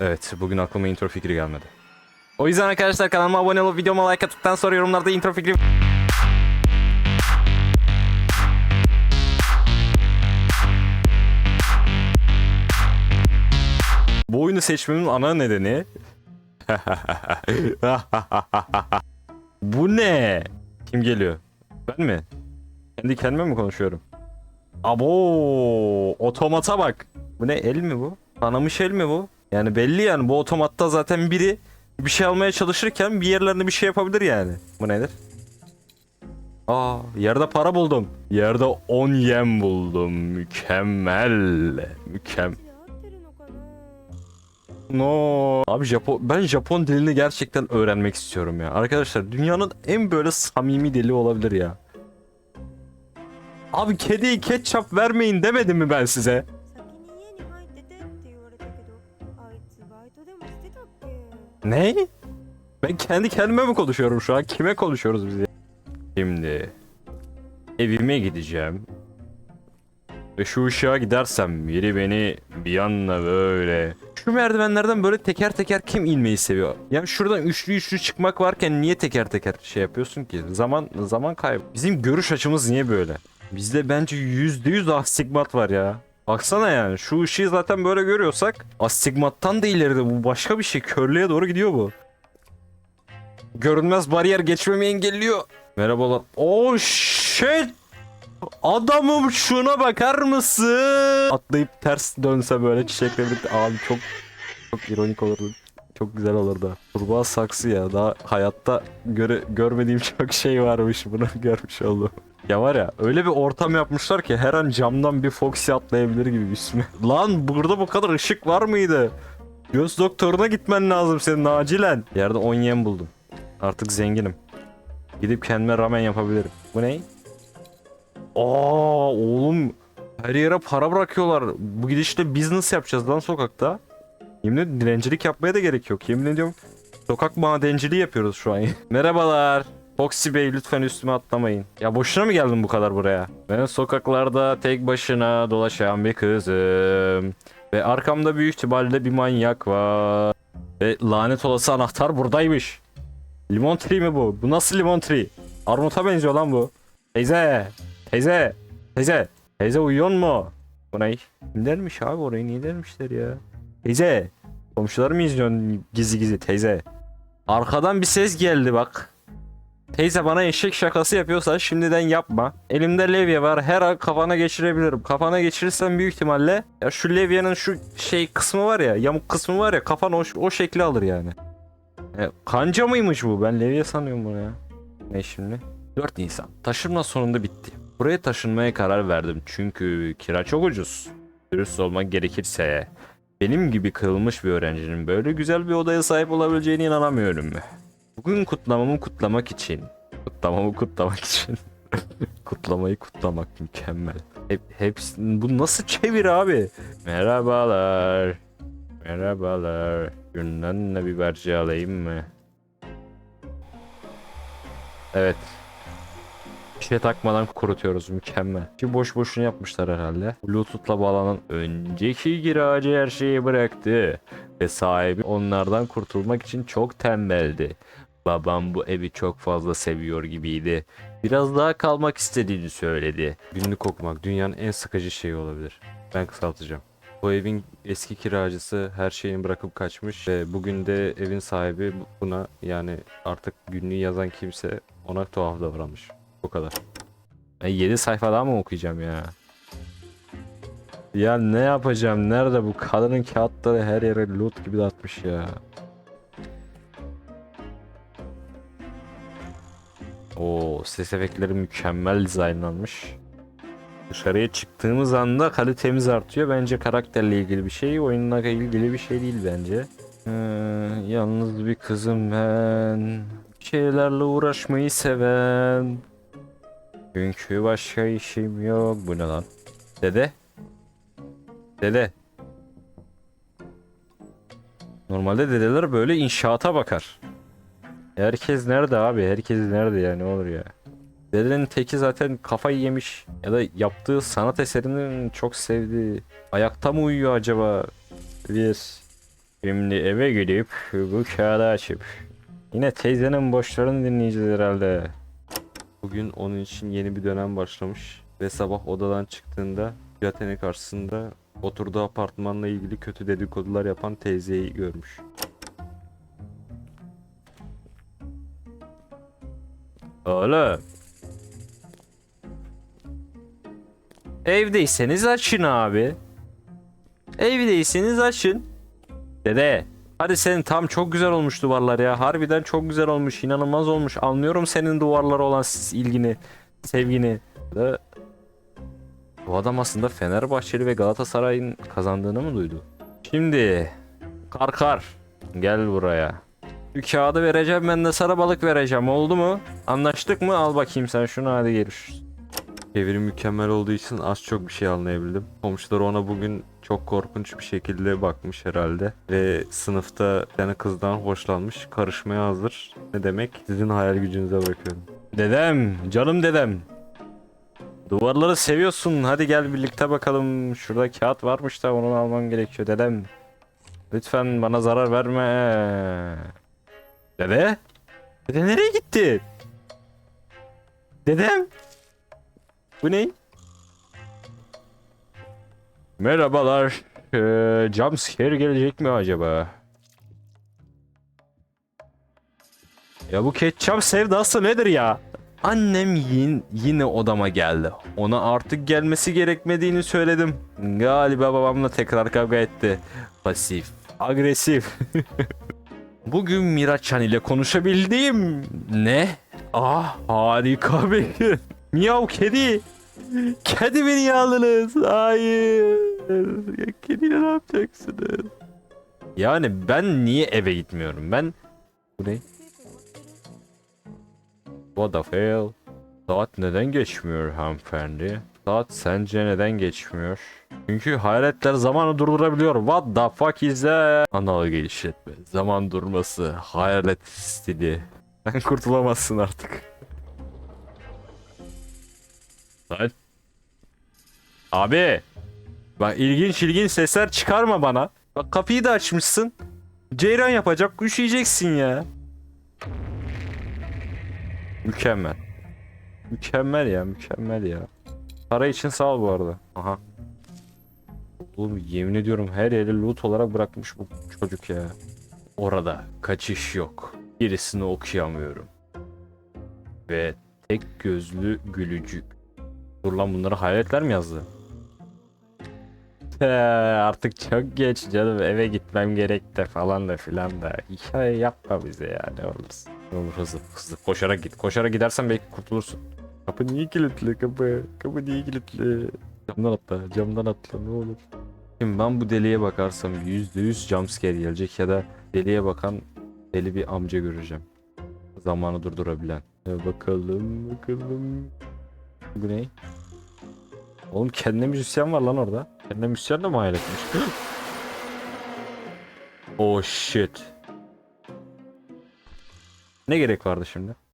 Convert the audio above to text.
Evet bugün aklıma intro fikri gelmedi. O yüzden arkadaşlar kanalıma abone olup videoma like attıktan sonra yorumlarda intro fikri... Bu oyunu seçmemin ana nedeni... Bu ne? Kim geliyor? Ben mi? Kendi kendime mi konuşuyorum? Abo, otomata bak. Bu ne el mi bu? Kanamış el mi bu? Yani belli yani bu otomatta zaten biri bir şey almaya çalışırken bir yerlerine bir şey yapabilir yani. Bu nedir? Aa yerde para buldum. Yerde 10 yem buldum. Mükemmel. Mükem. No. Abi Japon ben Japon dilini gerçekten öğrenmek istiyorum ya. Arkadaşlar dünyanın en böyle samimi dili olabilir ya. Abi kediye ketçap vermeyin demedim mi ben size? Ne? Ben kendi kendime mi konuşuyorum şu an? Kime konuşuyoruz biz ya? Şimdi evime gideceğim. Ve şu ışığa gidersem biri beni bir anda böyle şu merdivenlerden böyle teker teker kim inmeyi seviyor? Yani şuradan üçlü üçlü çıkmak varken niye teker teker şey yapıyorsun ki? Zaman zaman kaybı. Bizim görüş açımız niye böyle? Bizde bence yüzde yüz astigmat var ya. Baksana yani şu ışığı zaten böyle görüyorsak astigmattan da ileride bu başka bir şey. Körlüğe doğru gidiyor bu. Görünmez bariyer geçmemi engelliyor. Merhabalar. Oh shit. Adamım şuna bakar mısın? Atlayıp ters dönse böyle çiçekle birlikte abi çok çok ironik olurdu. Çok güzel olurdu. Kurbağa saksı ya. Daha hayatta göre, görmediğim çok şey varmış. Bunu görmüş oldum. Ya var ya öyle bir ortam yapmışlar ki her an camdan bir Foxy atlayabilir gibi üstüne. Lan burada bu kadar ışık var mıydı? Göz doktoruna gitmen lazım senin acilen. Yerde 10 yem buldum. Artık zenginim. Gidip kendime ramen yapabilirim. Bu ne? Aa oğlum her yere para bırakıyorlar. Bu gidişle business yapacağız lan sokakta. Yemin ediyorum dilencilik yapmaya da gerek yok. Yemin ediyorum sokak madenciliği yapıyoruz şu an. Merhabalar. Foxy Bey lütfen üstüme atlamayın. Ya boşuna mı geldin bu kadar buraya? Ben sokaklarda tek başına dolaşan bir kızım. Ve arkamda büyük ihtimalle bir manyak var. Ve lanet olası anahtar buradaymış. Limon tree mi bu? Bu nasıl limon tree? Armuta benziyor lan bu. Teyze. Teyze. Teyze. Teyze uyuyor mu? Bu ne? Kim abi orayı niye dermişler ya? Teyze. Komşular mı izliyorsun gizli gizli teyze? Arkadan bir ses geldi bak. Teyze bana eşek şakası yapıyorsa şimdiden yapma. Elimde levye var her an kafana geçirebilirim. Kafana geçirirsem büyük ihtimalle ya şu levyenin şu şey kısmı var ya yamuk kısmı var ya kafan o, o şekli alır yani. E, kanca mıymış bu? Ben levye sanıyorum bunu ya. Ne şimdi? 4 Nisan. Taşınma sonunda bitti. Buraya taşınmaya karar verdim çünkü kira çok ucuz. Dürüst olmak gerekirse benim gibi kırılmış bir öğrencinin böyle güzel bir odaya sahip olabileceğine inanamıyorum. Bugün kutlamamı kutlamak için, kutlamamı kutlamak için, kutlamayı kutlamak mükemmel. Hep, hepsi, bu nasıl çevir abi? Merhabalar. Merhabalar. Günden de biberci alayım mı? Evet. Bir şey takmadan kurutuyoruz mükemmel. Ki boş boşuna yapmışlar herhalde. Bluetooth'la bağlanan önceki kiracı her şeyi bıraktı. Ve sahibi onlardan kurtulmak için çok tembeldi. Babam bu evi çok fazla seviyor gibiydi. Biraz daha kalmak istediğini söyledi. Günlük okumak dünyanın en sıkıcı şeyi olabilir. Ben kısaltacağım. Bu evin eski kiracısı her şeyini bırakıp kaçmış ve bugün de evin sahibi buna yani artık günlüğü yazan kimse ona tuhaf davranmış. Bu kadar. Ben 7 sayfa daha mı okuyacağım ya? Ya ne yapacağım? Nerede bu? Kadının kağıtları her yere loot gibi dağıtmış ya. Oo, ses efektleri mükemmel dizaynlanmış. Dışarıya çıktığımız anda kalitemiz artıyor. Bence karakterle ilgili bir şey, oyunla ilgili bir şey değil bence. Ee, yalnız bir kızım ben. Bir şeylerle uğraşmayı seven. Çünkü başka işim yok. Bu ne lan? Dede? Dede. Normalde dedeler böyle inşaata bakar. Herkes nerede abi? Herkes nerede ya? Ne olur ya? Dedenin teki zaten kafayı yemiş. Ya da yaptığı sanat eserinin çok sevdiği. Ayakta mı uyuyor acaba? Bir. Şimdi eve gidip bu kağıdı açıp yine teyzenin boşlarını dinleyeceğiz herhalde. Bugün onun için yeni bir dönem başlamış ve sabah odadan çıktığında Piyate'nin karşısında oturduğu apartmanla ilgili kötü dedikodular yapan teyzeyi görmüş. Oğlum. Evdeyseniz açın abi. Evdeyseniz açın. Dede. Hadi senin tam çok güzel olmuş duvarlar ya. Harbiden çok güzel olmuş. inanılmaz olmuş. Anlıyorum senin duvarlara olan ilgini, sevgini. Da bu adam aslında Fenerbahçeli ve Galatasaray'ın kazandığını mı duydu? Şimdi Karkar gel buraya. Bir kağıdı vereceğim ben de sarı balık vereceğim oldu mu? Anlaştık mı? Al bakayım sen şunu hadi görüşürüz. Çeviri mükemmel olduğu için az çok bir şey anlayabildim. Komşular ona bugün çok korkunç bir şekilde bakmış herhalde. Ve sınıfta bir tane kızdan hoşlanmış. Karışmaya hazır. Ne demek? Sizin hayal gücünüze bırakıyorum. Dedem, canım dedem. Duvarları seviyorsun. Hadi gel birlikte bakalım. Şurada kağıt varmış da onu almam gerekiyor dedem. Lütfen bana zarar verme. Dede? Dede nereye gitti? Dedem? Bu ne? Merhabalar. Ee, jumpscare gelecek mi acaba? Ya bu ketçap sevdası nedir ya? Annem yin, yine odama geldi. Ona artık gelmesi gerekmediğini söyledim. Galiba babamla tekrar kavga etti. Pasif, agresif. Bugün Miraçhan ile konuşabildim. Ne? Ah harika bir gün. Miyav kedi. Kedi beni yaldınız. Hayır. Ya kediyle ne yapacaksınız? Yani ben niye eve gitmiyorum? Ben... Bu ne? What the hell? Saat neden geçmiyor hanımefendi? Saat sence neden geçmiyor? Çünkü hayaletler zamanı durdurabiliyor. What the fuck is that? Analog işletme. Zaman durması. Hayalet stili. Sen kurtulamazsın artık. Saat. Abi. Bak ilginç ilginç sesler çıkarma bana. Bak kapıyı da açmışsın. Ceyran yapacak üşüyeceksin ya. Mükemmel. Mükemmel ya mükemmel ya. Para için sağ ol bu arada. Aha. Oğlum yemin ediyorum her yeri loot olarak bırakmış bu çocuk ya. Orada kaçış yok. Gerisini okuyamıyorum. Ve tek gözlü gülücük. Dur lan bunları hayaletler mi yazdı? He, artık çok geç canım eve gitmem gerek de falan da filan da. Hikaye yapma bize ya ne olursun. Ne olur hızlı hızlı koşarak git. Koşarak gidersen belki kurtulursun. Kapı niye kilitli kapı? Kapı niye kilitli? Camdan atla camdan atla ne olur. Şimdi ben bu deliye bakarsam %100 jumpscare gelecek ya da deliye bakan deli bir amca göreceğim. Zamanı durdurabilen. E bakalım bakalım. Bu ne? Oğlum kendine müzisyen var lan orada. Kendine müzisyen de mi hayal etmiş? oh shit. Ne gerek vardı şimdi?